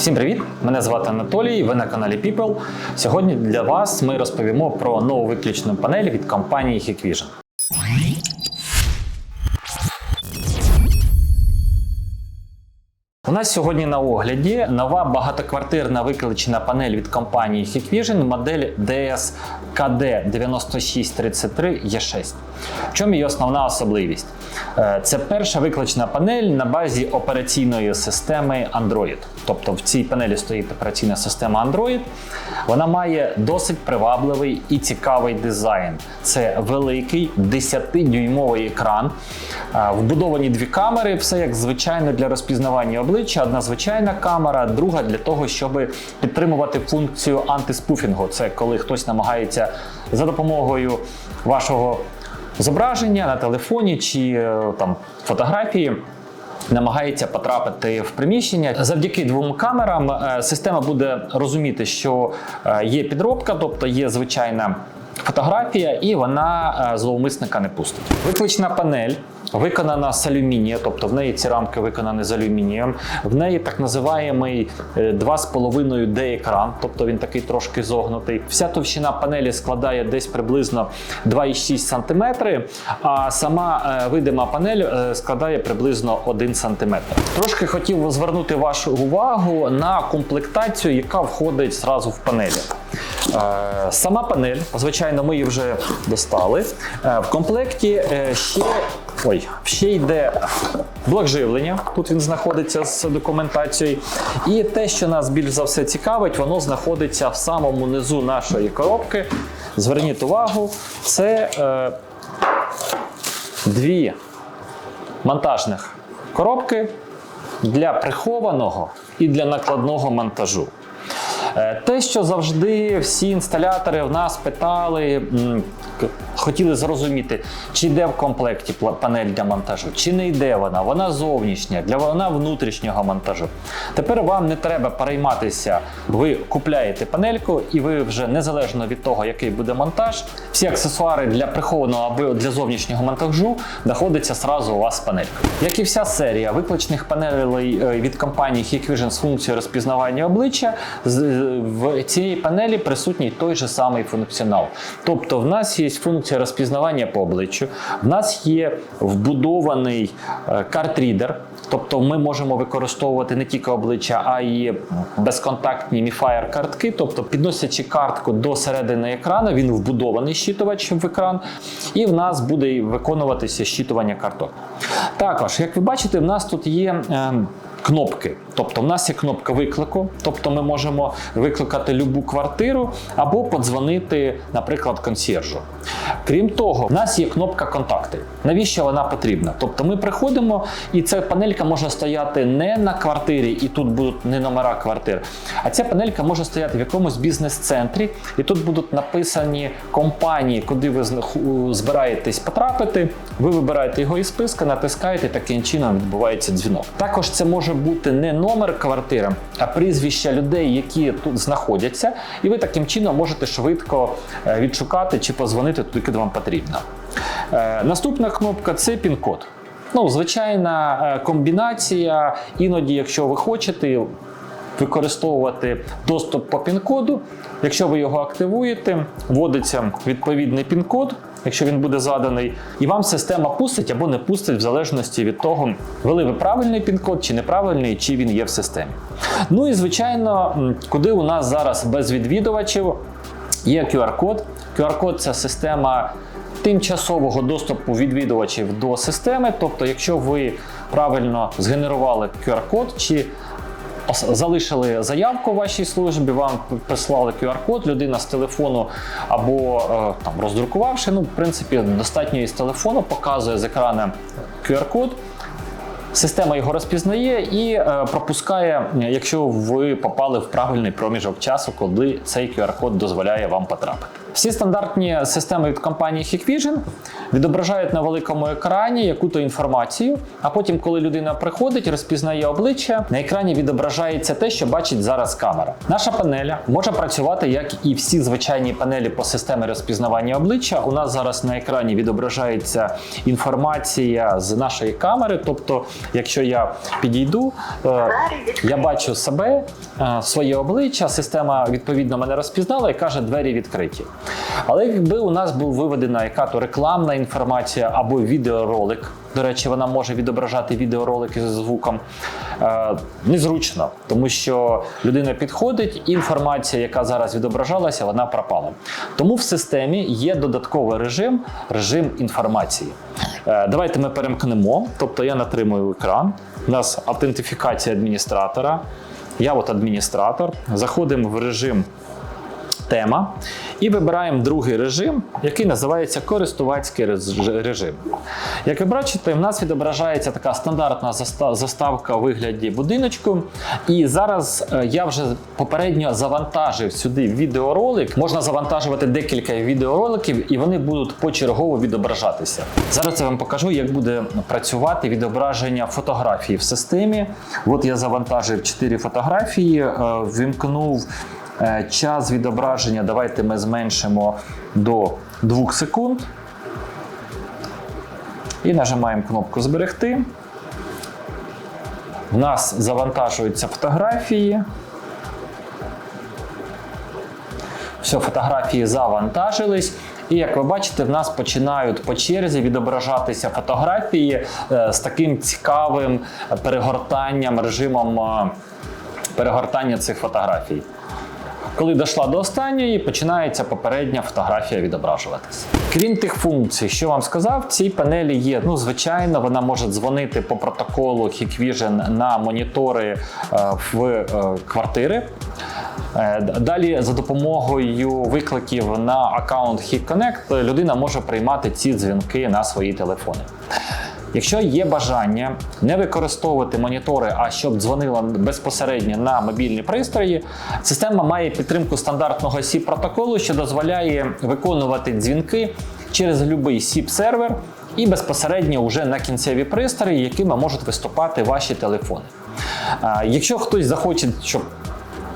Всім привіт! Мене звати Анатолій. Ви на каналі People. Сьогодні для вас ми розповімо про нову виключну панель від компанії Hikvision. У нас сьогодні на огляді нова багатоквартирна виключена панель від компанії Hikvision, модель DS KD9633E6. В чому її основна особливість? Е, Це перша виклична панель на базі операційної системи Android. Тобто в цій панелі стоїть операційна система Android. Вона має досить привабливий і цікавий дизайн. Це великий 10-дюймовий екран. Е, Вбудовані дві камери, все як звичайно для розпізнавання обличчя. Одна звичайна камера, друга для того, щоб підтримувати функцію антиспуфінгу. Це коли хтось намагається за допомогою вашого зображення на телефоні чи е, там фотографії. Намагається потрапити в приміщення завдяки двом камерам. е, Система буде розуміти, що е, є підробка, тобто є звичайна фотографія, і вона зловмисника не пустить. Виклична панель виконана з алюмінія, тобто в неї ці рамки виконані з алюмінієм. В неї так називаємий е, 2,5 D-екран, тобто він такий трошки зогнутий. Вся товщина панелі складає десь приблизно 2,6 см, а сама е, видима панель е, складає приблизно 1 см. Трошки хотів звернути вашу увагу на комплектацію, яка входить зразу в панелі. Е, Сама панель, звичайно, ми її вже достали. В комплекті ще, ой, ще йде блок живлення. Тут він знаходиться з документацією. І те, що нас більш за все цікавить, воно знаходиться в самому низу нашої коробки. Зверніть увагу, це е, дві монтажних коробки для прихованого і для накладного монтажу. Е, Те, що завжди всі інсталятори в нас питали, хотіли зрозуміти, чи йде в комплекті панель для монтажу, чи не йде вона, вона зовнішня, для вона внутрішнього монтажу. Тепер вам не треба перейматися, ви купляєте панельку, і ви вже незалежно від того, який буде монтаж, всі аксесуари для прихованого або для зовнішнього монтажу знаходяться зразу у вас з панелькою. Як і вся серія викличних панелей е, від компанії Hikvision з функцією розпізнавання обличчя, в цій панелі присутній той же самий функціонал. Тобто, в нас є функція розпізнавання по обличчю, в нас є вбудований е, картрідер, тобто ми можемо використовувати не тільки обличчя, а й безконтактні міфаєр картки, тобто підносячи картку до середини екрану, він вбудований щитувач в екран, і в нас буде виконуватися щитування карток. Також, як ви бачите, в нас тут є. е, Кнопки, тобто в нас є кнопка виклику, тобто ми можемо викликати любу квартиру або подзвонити, наприклад, консьєржу. Крім того, в нас є кнопка контакти. Навіщо вона потрібна? Тобто ми приходимо, і ця панелька може стояти не на квартирі, і тут будуть не номера квартир, а ця панелька може стояти в якомусь бізнес-центрі, і тут будуть написані компанії, куди ви збираєтесь потрапити. Ви вибираєте його із списка, натискаєте, таким чином відбувається дзвінок. Також це може бути не номер квартири, а прізвища людей, які тут знаходяться, і ви таким чином можете швидко е, відшукати чи позвонити туди, куди вам потрібно. Е, Наступна кнопка це пін-код. Ну, звичайна е, комбінація. Іноді, якщо ви хочете використовувати доступ по пін-коду, якщо ви його активуєте, вводиться відповідний пін-код, якщо він буде заданий, і вам система пустить або не пустить, в залежності від того, ввели ви правильний пін-код чи неправильний, чи він є в системі. Ну і звичайно, куди у нас зараз без відвідувачів є QR-код. QR-код це система тимчасового доступу відвідувачів до системи. Тобто, якщо ви правильно згенерували QR-код чи залишили заявку в вашій службі, вам прислали QR-код, людина з телефону або е, там роздрукувавши, ну, в принципі, достатньо із телефону показує з екрану QR-код. Система його розпізнає і е, пропускає, якщо ви попали в правильний проміжок часу, коли цей QR-код дозволяє вам потрапити. Всі стандартні системи від компанії Hikvision відображають на великому екрані яку-то інформацію, а потім, коли людина приходить, розпізнає обличчя, на екрані відображається те, що бачить зараз камера. Наша панеля може працювати як і всі звичайні панелі по системі розпізнавання обличчя. У нас зараз на екрані відображається інформація з нашої камери. Тобто, якщо я підійду, е, я бачу себе, е, своє обличчя, система відповідно мене розпізнала і каже, двері відкриті. Але якби у нас був виведена яка-то рекламна інформація або відеоролик, до речі, вона може відображати відеоролики з звуком. Е, незручно, тому що людина підходить, і інформація, яка зараз відображалася, вона пропала. Тому в системі є додатковий режим режим інформації. Е, давайте ми перемкнемо. Тобто я натримую екран. У нас автентифікація адміністратора. Я от адміністратор. Заходимо в режим тема і вибираємо другий режим, який називається користувацький режим. Як ви бачите, в нас відображається така стандартна заставка у вигляді будиночку. І зараз е, я вже попередньо завантажив сюди відеоролик. Можна завантажувати декілька відеороликів, і вони будуть почергово відображатися. Зараз я вам покажу, як буде працювати відображення фотографії в системі. От я завантажив 4 фотографії, е, вимкнув Час відображення давайте ми зменшимо до 2 секунд. І нажимаємо кнопку Зберегти. В нас завантажуються фотографії. Все, фотографії завантажились. І як ви бачите, в нас починають по черзі відображатися фотографії е, з таким цікавим перегортанням, режимом е, перегортання цих фотографій. Коли дійшла до останньої, починається попередня фотографія відображуватися. Крім тих функцій, що вам сказав, в цій панелі є. Ну, звичайно, вона може дзвонити по протоколу Hikvision на монітори е, в е, квартири. Е, Далі за допомогою викликів на аккаунт HitConnect людина може приймати ці дзвінки на свої телефони. Якщо є бажання не використовувати монітори, а щоб дзвонила безпосередньо на мобільні пристрої, система має підтримку стандартного SIP протоколу, що дозволяє виконувати дзвінки через будь-який SIP сервер і безпосередньо вже на кінцеві пристрої, якими можуть виступати ваші телефони. Якщо хтось захоче, щоб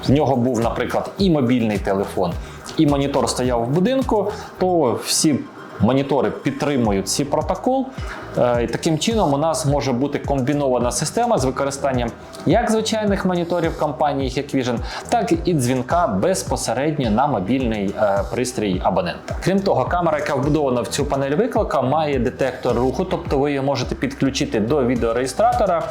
в нього був, наприклад, і мобільний телефон, і монітор стояв в будинку, то всі монітори підтримують цей протокол. Е, І таким чином у нас може бути комбінована система з використанням як звичайних моніторів компанії Hikvision, так і дзвінка безпосередньо на мобільний е, пристрій абонента. Крім того, камера, яка вбудована в цю панель виклика, має детектор руху, тобто ви її можете підключити до відеореєстратора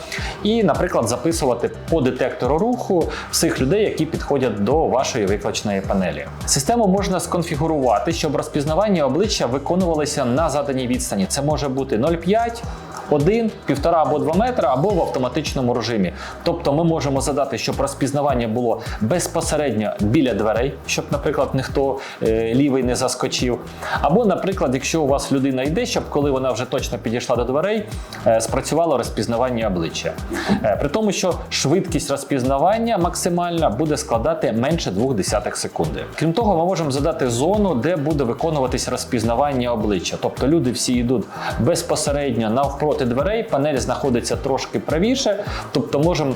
і, наприклад, записувати по детектору руху всіх людей, які підходять до вашої викличної панелі. Систему можна сконфігурувати, щоб розпізнавання обличчя виконувалося на заданій відстані. Це може бути 0,5, 5 1, 1,5 або 2 метри, або в автоматичному режимі. Тобто ми можемо задати, щоб розпізнавання було безпосередньо біля дверей, щоб, наприклад, ніхто е, лівий не заскочив. Або, наприклад, якщо у вас людина йде, щоб коли вона вже точно підійшла до дверей, е, спрацювало розпізнавання обличчя. Е, при тому, що швидкість розпізнавання максимальна буде складати менше 0,2 секунди. Крім того, ми можемо задати зону, де буде виконуватись розпізнавання обличчя. Тобто люди всі йдуть безпосередньо навпроти дверей, панель знаходиться трошки правіше, тобто можемо.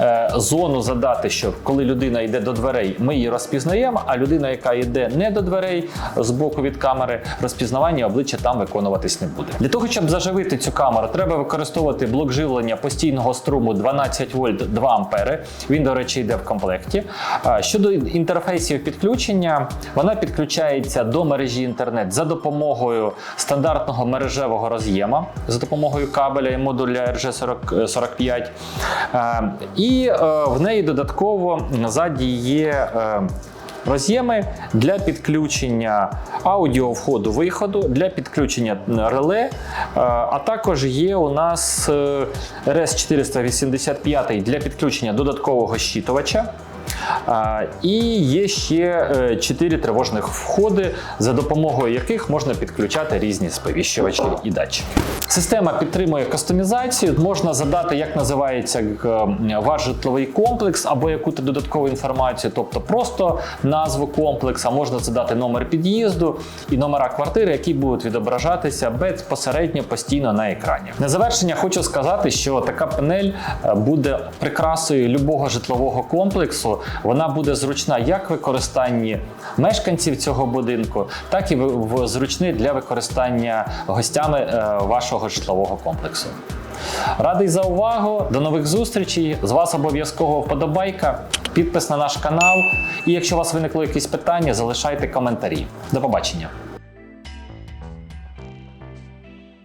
Е, Зону задати, що коли людина йде до дверей, ми її розпізнаємо, а людина, яка йде не до дверей з боку від камери, розпізнавання обличчя там виконуватись не буде. Для того, щоб заживити цю камеру, треба використовувати блок живлення постійного струму 12 вольт 2 ампери. Він, до речі, йде в комплекті. Щодо інтерфейсів підключення, вона підключається до мережі інтернет за допомогою стандартного мережевого роз'єма, за допомогою кабеля і модуля RG45. Е, І е, в неї додатково ззаді є. е, Роз'єми для підключення аудіо входу виходу, для підключення реле, е, а також є у нас е, RS485 для підключення додаткового щитувача. І є ще е, чотири тривожних входи, за допомогою яких можна підключати різні сповіщувачі і датчики. Система підтримує кастомізацію. Можна задати, як називається ваш житловий комплекс або яку-то додаткову інформацію, тобто просто назву комплекса, можна задати номер під'їзду і номера квартири, які будуть відображатися безпосередньо постійно на екрані. На завершення хочу сказати, що така панель е, буде прикрасою любого житлового комплексу. Вона буде зручна як в використанні мешканців цього будинку, так і зручний для використання гостями е, вашого житлового комплексу. Радий за увагу. До нових зустрічей. З вас обов'язково вподобайка, підпис на наш канал. І якщо у вас виникло якісь питання, залишайте коментарі. До побачення.